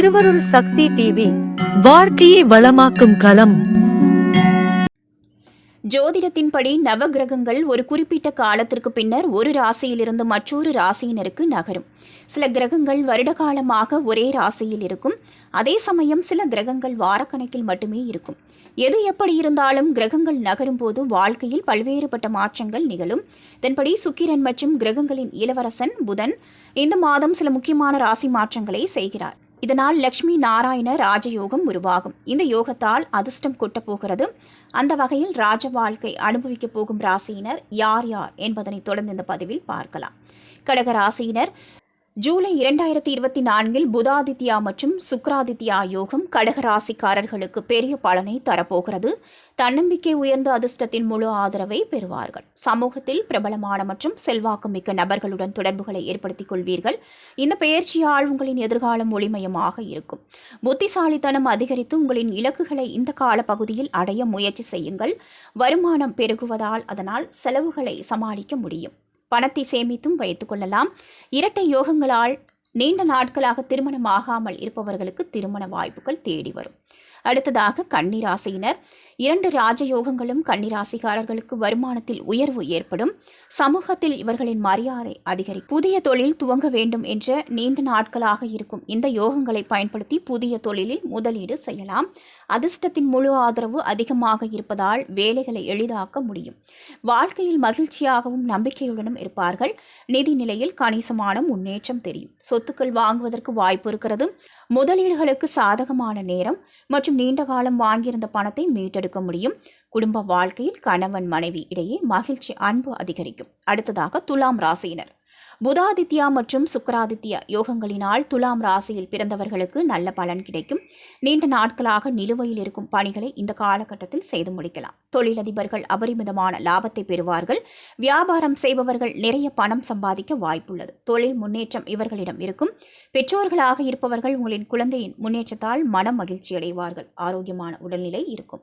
திருவருள் சக்தி டிவி வாழ்க்கையை வளமாக்கும் களம். ஜோதிடத்தின்படி நவகிரகங்கள் ஒரு குறிப்பிட்ட காலத்திற்கு பின்னர் ஒரு ராசியிலிருந்து மற்றொரு ராசியினருக்கு நகரும். சில கிரகங்கள் வருட காலமாக ஒரே ராசியில் இருக்கும். அதே சமயம் சில கிரகங்கள் வாரக்கணக்கில் மட்டுமே இருக்கும். எது எப்படி இருந்தாலும் கிரகங்கள் நகரும் போது வாழ்க்கையில் பல்வேறுபட்ட மாற்றங்கள் நிகழும். இதன்படி சுக்கிரன் மற்றும் கிரகங்களின் இளவரசன் புதன் இந்த மாதம் சில முக்கியமான ராசி மாற்றங்களை செய்கிறார். இதனால் லக்ஷ்மி நாராயண ராஜயோகம் உருவாகும். இந்த யோகத்தால் அதிர்ஷ்டம் கொட்டப் போகிறது. அந்த வகையில் ராஜ வாழ்க்கை அனுபவிக்கப் போகும் ராசியினர் யார் யார் என்பதனை தொடர்ந்து இந்த பதிவில் பார்க்கலாம். கடக ராசியினர் ஜூலை இரண்டாயிரத்தி இருபத்தி நான்கில் புதாதித்யா மற்றும் சுக்ராதித்யா யோகம் கடகராசிக்காரர்களுக்கு பெரிய பலனை தரப்போகிறது. தன்னம்பிக்கை உயர்ந்த அதிர்ஷ்டத்தின் முழு ஆதரவை பெறுவார்கள். சமூகத்தில் பிரபலமான மற்றும் செல்வாக்கு மிக்க நபர்களுடன் தொடர்புகளை ஏற்படுத்திக் கொள்வீர்கள். இந்த பெயர்ச்சியால் உங்களின் எதிர்காலம் ஒளிமயமாக இருக்கும். புத்திசாலித்தனம் அதிகரித்து உங்களின் இலக்குகளை இந்த கால பகுதியில் அடைய முயற்சி செய்யுங்கள். வருமானம் பெருகுவதால் அதனால் செலவுகளை சமாளிக்க முடியும். பணத்தை சேமித்தும் வைத்துக் கொள்ளலாம். இரட்டை யோகங்களால் நீண்ட நாட்களாக திருமணம் ஆகாமல் இருப்பவர்களுக்கு திருமண வாய்ப்புகள் தேடி வரும். அடுத்ததாக கன்னிராசியினர். இரண்டு ராஜயோகங்களும் கன்னிராசிக்காரர்களுக்கு வருமானத்தில் உயர்வு ஏற்படும். சமூகத்தில் இவர்களின் மரியாதை அதிகரிக்கும். புதிய தொழில் துவங்க வேண்டும் என்ற நீண்ட நாட்களாக இருக்கும் இந்த யோகங்களை பயன்படுத்தி புதிய தொழிலில் முதலீடு செய்யலாம். அதிர்ஷ்டத்தின் முழு ஆதரவு அதிகமாக இருப்பதால் வேலைகளை எளிதாக்க முடியும். வாழ்க்கையில் மகிழ்ச்சியாகவும் நம்பிக்கையுடனும் இருப்பார்கள். நிதி நிலையில் கணிசமான முன்னேற்றம் தெரியும். சொத்துக்கள் வாங்குவதற்கு வாய்ப்பு இருக்கிறது. முதலீடுகளுக்கு சாதகமான நேரம் மற்றும் நீண்ட காலம் வாங்கியிருந்த பணத்தை மீட்டெடுக்க முடியும். குடும்ப வாழ்க்கையில் கணவன் மனைவி இடையே மகிழ்ச்சி அன்பு அதிகரிக்கும். அடுத்ததாக துலாம் ராசியினர். புதாதித்யா மற்றும் சுக்கராதித்யா யோகங்களினால் துலாம் ராசியில் பிறந்தவர்களுக்கு நல்ல பலன் கிடைக்கும். நீண்ட நாட்களாக நிலுவையில் இருக்கும் பணிகளை இந்த காலகட்டத்தில் செய்து முடிக்கலாம். தொழிலதிபர்கள் அபரிமிதமான லாபத்தை பெறுவார்கள். வியாபாரம் செய்பவர்கள் நிறைய பணம் சம்பாதிக்க வாய்ப்புள்ளது. தொழில் முன்னேற்றம் இவர்களிடம் இருக்கும். பெற்றோர்களாக இருப்பவர்கள் உங்களின் குழந்தையின் முன்னேற்றத்தால் மன மகிழ்ச்சி அடைவார்கள் ஆரோக்கியமான உடல்நிலை இருக்கும்.